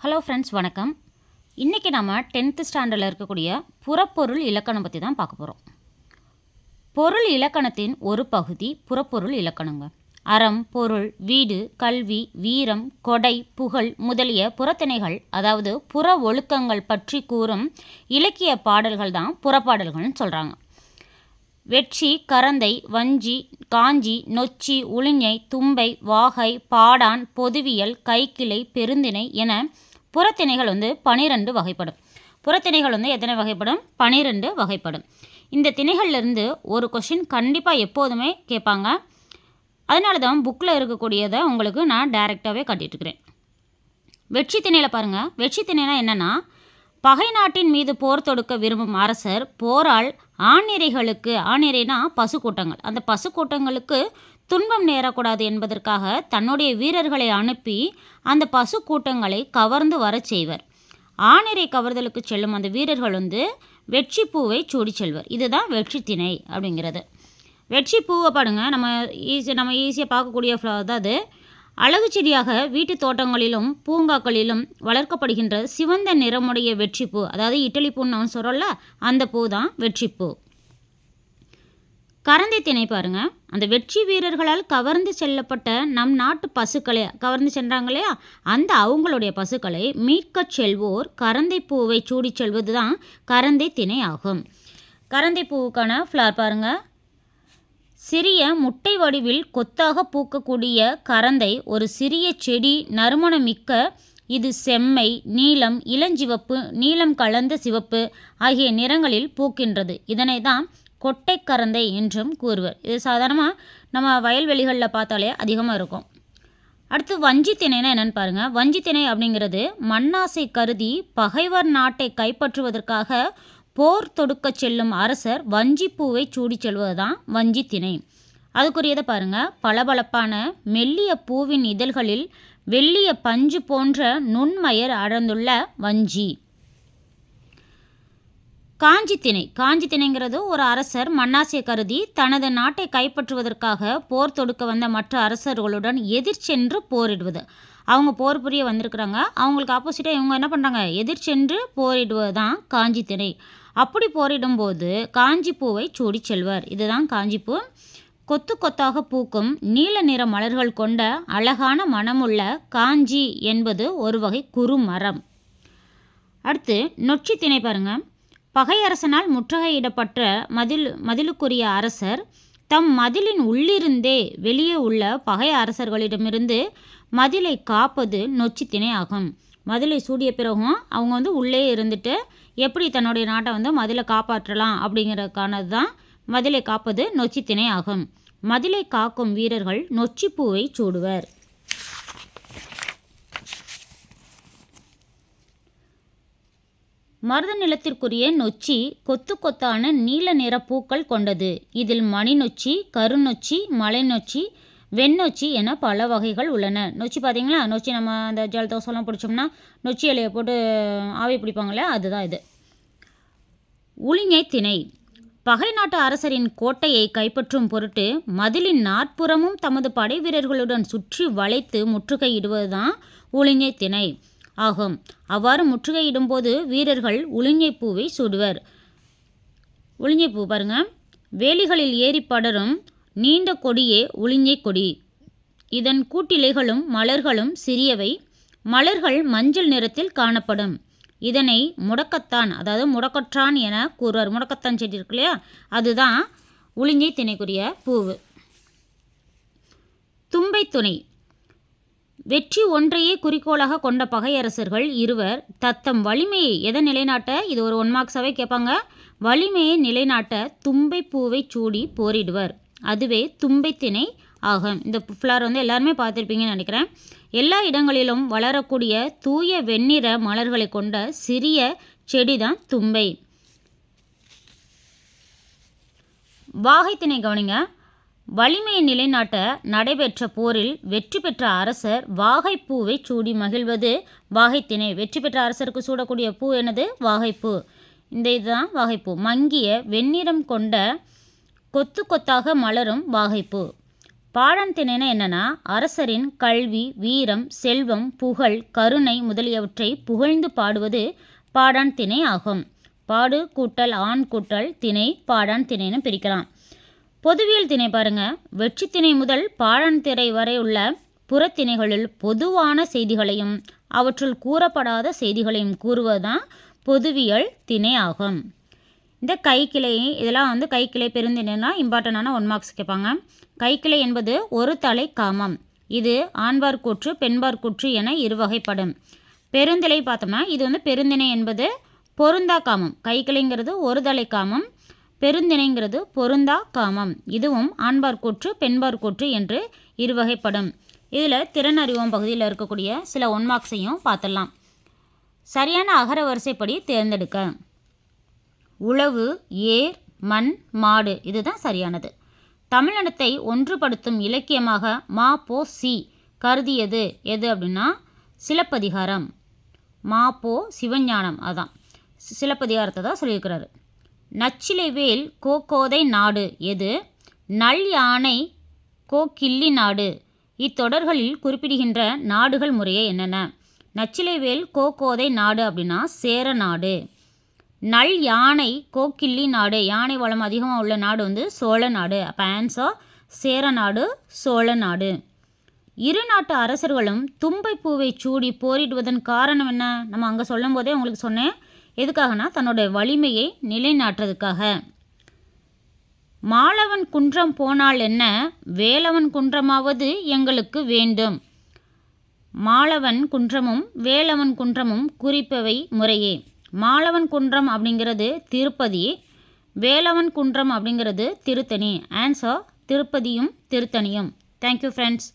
Hello friends வணக்கம். இன்றைக்கி நம்ம டென்த்து ஸ்டாண்டர்டில் இருக்கக்கூடிய புறப்பொருள் இலக்கணம் பற்றி தான் பார்க்க போகிறோம் பொருள் இலக்கணத்தின் ஒரு பகுதி புறப்பொருள் இலக்கணங்க. அறம் பொருள் வீடு கல்வி வீரம் கொடை புகழ் முதலிய புறத்திணைகள் அதாவது புற ஒழுக்கங்கள் பற்றி கூறும் இலக்கிய பாடல்கள் தான் புறப்பாடல்கள்னு சொல்கிறாங்க வெற்றி கரந்தை வஞ்சி காஞ்சி நொச்சி உளிஞை தும்பை வாகை பாடான் பொதுவியல் கைக்கிளை பெருந்திணை என புறத்திணைகள் வந்து பனிரெண்டு வகைப்படும். புறத்திணைகள் வந்து எத்தனை வகைப்படும்? பனிரெண்டு வகைப்படும். இந்த திணைகள்லேருந்து ஒரு கொஷின் கண்டிப்பாக எப்போதுமே கேட்பாங்க. அதனால தான் புக்கில் இருக்கக்கூடியதை உங்களுக்கு நான் டைரெக்டாகவே காட்டிட்டுருக்கிறேன். வெற்றி திணையில் பாருங்கள் வெற்றி திணைனா என்னென்னா பகை நாட்டின் மீது போர் தொடுக்க விரும்பும் அரசர் போரால் ஆணிரைகளுக்கு ஆணிரைனா பசுக்கூட்டங்கள் அந்த பசுக்கூட்டங்களுக்கு துன்பம் நேரக்கூடாது என்பதற்காக தன்னுடைய வீரர்களை அனுப்பி அந்த பசு கூட்டங்களை கவர்ந்து வரச் செய்வர். ஆணிரை கவர்தலுக்கு செல்லும் அந்த வீரர்கள் வந்து வெற்றி பூவை சூடி செல்வர். இதுதான் வெற்றி திணை அப்படிங்கிறது. வெற்றி பூவை பாடுங்க நம்ம ஈஸி நம்ம ஈஸியாக பார்க்கக்கூடிய ஃப்ளவர் தான் அது அழகு செடியாக வீட்டு தோட்டங்களிலும் பூங்காக்களிலும் வளர்க்கப்படுகின்ற சிவந்த நிறமுடைய வெற்றிப்பூ அதாவது இட்டலி பூன்னு நம்ம சொல்கிறோம்ல அந்த பூ தான் வெற்றிப்பூ கரந்தை திணை பாருங்க. அந்த வெற்றி வீரர்களால் கவர்ந்து செல்லப்பட்ட நம் நாட்டு பசுக்களை கவர்ந்து சென்றாங்க இல்லையா? அந்த அவங்களுடைய பசுக்களை மீட்கச் செல்வோர் கரந்தை பூவை சூடிச் செல்வது தான் கரந்தை திணை ஆகும். கரந்தை பூவுக்கான ஃப்ளார் பாருங்க. சிறிய முட்டை வடிவில் கொத்தாக பூக்கக்கூடிய கரந்தை ஒரு சிறிய செடி நறுமணமிக்க இது செம்மை நீலம் இளஞ்சிவப்பு நீலம் கலந்த சிவப்பு ஆகிய நிறங்களில் பூக்கின்றது. இதனை தான் கொட்டைக்கரந்தை என்றும் கூறுவர். இது சாதாரணமாக நம்ம வயல்வெளிகளில் பார்த்தாலே அதிகமாக இருக்கும். அடுத்து வஞ்சி திணைனா என்னென்னு பாருங்கள் வஞ்சி திணை அப்படிங்கிறது மண்ணாசை கருதி பகைவர் நாட்டை கைப்பற்றுவதற்காக போர் தொடுக்கச் செல்லும் அரசர் வஞ்சிப்பூவை சூடி செல்வது தான் வஞ்சி திணை அதுக்குரியதை பாருங்கள் பளபளப்பான மெல்லிய பூவின் இதழ்களில் வெள்ளிய பஞ்சு போன்ற நுண்மயர் அடர்ந்துள்ள வஞ்சி. காஞ்சி திணை. காஞ்சி திணைங்கிறது ஒரு அரசர் மன்னாசை கருதி தனது நாட்டை கைப்பற்றுவதற்காக போர் தொடுக்க வந்த மற்ற அரசர்களுடன் எதிர்ச்சென்று போரிடுவது. அவங்க போர் புரிய வந்திருக்கிறாங்க. அவங்களுக்கு ஆப்போசிட்டாக இவங்க என்ன பண்ணுறாங்க எதிர் சென்று போரிடுவது தான் காஞ்சி திணை. அப்படி போரிடும்போது காஞ்சிப்பூவை சூடி செல்வர். இதுதான் காஞ்சிப்பூ கொத்து கொத்தாக பூக்கும் நீல நிற மலர்கள் கொண்ட அழகான மனமுள்ள காஞ்சி என்பது ஒரு வகை குறுமரம். அடுத்து நொச்சி திணை பாருங்கள் பகையரசனால் முற்றுகையிடப்பட்ட மதில் மதிலுக்குரிய அரசர் தம் மதிலின் உள்ளிருந்தே வெளியே உள்ள பகை அரசர்களிடமிருந்து மதிலை காப்பது நொச்சித்திணை ஆகும். மதிலை சூடிய பிறகும் அவங்க வந்து உள்ளே இருந்துட்டு எப்படி தன்னுடைய நாட்டை வந்து மதிலை காப்பாற்றலாம் அப்படிங்கிறதுக்கானது தான் மதிலை காப்பது நொச்சித்திணை ஆகும். மதிலை காக்கும் வீரர்கள் நொச்சிப்பூவை சூடுவர். மருத நிலத்திற்குரிய நொச்சி கொத்து கொத்தான நீல நிற பூக்கள் கொண்டது. இதில் மணி நொச்சி கருநொச்சி மலை நொச்சி வெண்ணொச்சி என பல வகைகள் உள்ளன. நொச்சி பார்த்தீங்களா? நொச்சி நம்ம அந்த ஜலதோசம்லாம் பிடிச்சோம்னா நொச்சி இலையை போட்டு ஆவி பிடிப்பாங்களே அதுதான் இது. உளிஞை திணை. பகை நாட்டு அரசரின் கோட்டையை கைப்பற்றும் பொருட்டு மதிலின் நாற்புறமும் தமது படை வீரர்களுடன் சுற்றி வளைத்து முற்றுகையிடுவதுதான் உளிஞை திணை. ஆகும். அவ்வாறு முற்றுகையிடும்போது வீரர்கள் உளிஞை பூவை சூடுவர். பாருங்கள் பூ வேலிகளில் ஏறி படரும் நீண்ட கொடியே உளிஞ்சை கொடி. இதன் கூட்டிலைகளும் மலர்களும் சிறியவை. மலர்கள் மஞ்சள் நிறத்தில் காணப்படும். இதனை முடக்கத்தான் அதாவது முடக்கற்றான் என கூறுவார். முடக்கத்தான் செடி இருக்கு இல்லையா? அதுதான் உளிஞ்சை திணைக்குரிய பூவு. தும்பை துணை வெற்றி ஒன்றையே குறிக்கோளாக கொண்ட பகையரசர்கள் இருவர் தத்தம் வலிமையை எதை நிலைநாட்ட? இது ஒரு ஒன் மார்க்ஸாகவே கேட்பாங்க. வலிமையை நிலைநாட்ட தும்பை பூவை சூடி போரிடுவர். அதுவே தும்பைத்திணை ஆகும். இந்த ஃப்ளார் வந்து எல்லாருமே பார்த்துருப்பீங்கன்னு நினைக்கிறேன். எல்லா இடங்களிலும் வளரக்கூடிய தூய வெண்ணிற மலர்களை கொண்ட சிறிய செடி தான் தும்பை வாகைத்திணை கவனிங்க. வலிமையை நிலைநாட்ட நடைபெற்ற போரில் வெற்றி பெற்ற அரசர் வாகைப்பூவை சூடி மகிழ்வது. வாகைத்திணை வெற்றி பெற்ற அரசருக்கு சூடக்கூடிய பூ எனது வாகைப்பூ. இந்த இதுதான் வாகைப்பூ. மங்கிய வெண்ணிறம் கொண்ட கொத்து கொத்தாக மலரும் வாகைப்பூ. பாடான் திணைனா என்னன்னா? அரசரின் கல்வி வீரம் செல்வம் புகழ் கருணை முதலியவற்றை புகழ்ந்து பாடுவது பாடான் திணை ஆகும். பாடு கூட்டல் ஆண் கூட்டல் திணை பாடான் திணைன்னு பிரிக்கலாம். பொதுவியல் திணை பாருங்க. வெற்றி திணை முதல் பாழன்திரை வரை உள்ள புறத்திணைகளில் பொதுவான செய்திகளையும் அவற்றுள் கூறப்படாத செய்திகளையும் கூறுவதுதான் பொதுவியல் திணை ஆகும். இந்த கைக்கிளை இதெல்லாம் வந்து கைக்கிளை பெருந்திணைனா இம்பார்ட்டண்டான ஒன் மார்க்ஸ் கேட்பாங்க. கைக்கிளை என்பது ஒரு தலை காமம். இது ஆண்பார் கூற்று பெண்பார் கூற்று என இருவகைப்படும் பெருந்திலை பார்த்தோம்னா இது வந்து பெருந்திணை என்பது பொருந்தா காமம். கைக்கிளைங்கிறது ஒரு தலை காமம் பெருந்திணைங்கிறது பொருந்தா காமம். இதுவும் ஆண்பார் கூற்று பெண்பார் கூற்று என்று இருவகைப்படும். இதில் திறன் அறிவோம் பகுதியில் இருக்கக்கூடிய சில ஒன்மார்க்ஸையும் பார்த்துடலாம். சரியான அகர வரிசைப்படி தேர்ந்தெடுக்க. உழவு ஏர் மண் மாடு இதுதான் சரியானது. தமிழினத்தை ஒன்றுபடுத்தும் இலக்கியமாக மா போ சி கருதியது எது அப்படின்னா சிலப்பதிகாரம். மா போ சிவஞானம் அதான். சிலப்பதிகாரத்தை தான் சொல்லியிருக்கிறாரு. நச்சிலைவேல் கோகோதை நாடு எது? நல் யானை கோக்கிள்ளி நாடு. இத்தொடர்களில் குறிப்பிடுகின்ற நாடுகள் முறையே என்னென்ன? நச்சிலைவேல் கோகோதை நாடு அப்படின்னா சேர நாடு. நல் யானை கோக்கிள்ளி நாடு. யானை வளம் அதிகமாக உள்ள நாடு வந்து சோழ நாடு. அப்போ ஆன்சர் சேர நாடு சோழ நாடு. இரு நாட்டு அரசர்களும் தும்பை பூவை சூடி போரிடுவதன் காரணம் என்ன? நம்ம அங்கே சொல்லும் போதே உங்களுக்கு சொன்னேன். எதுக்காகனா தன்னோட வலிமையை நிலைநாட்டுறதுக்காக. மாலவன் குன்றம் போனால் என்ன? வேலவன் குன்றமாவது எங்களுக்கு வேண்டும். மாலவன் குன்றமும் வேலவன் குன்றமும் குறிப்பவை முறையே. மாலவன் குன்றம் அப்படிங்கிறது திருப்பதி வேலவன் குன்றம் அப்படிங்கிறது திருத்தணி. ஆன்சர் திருப்பதியும் திருத்தணியும். Thank you friends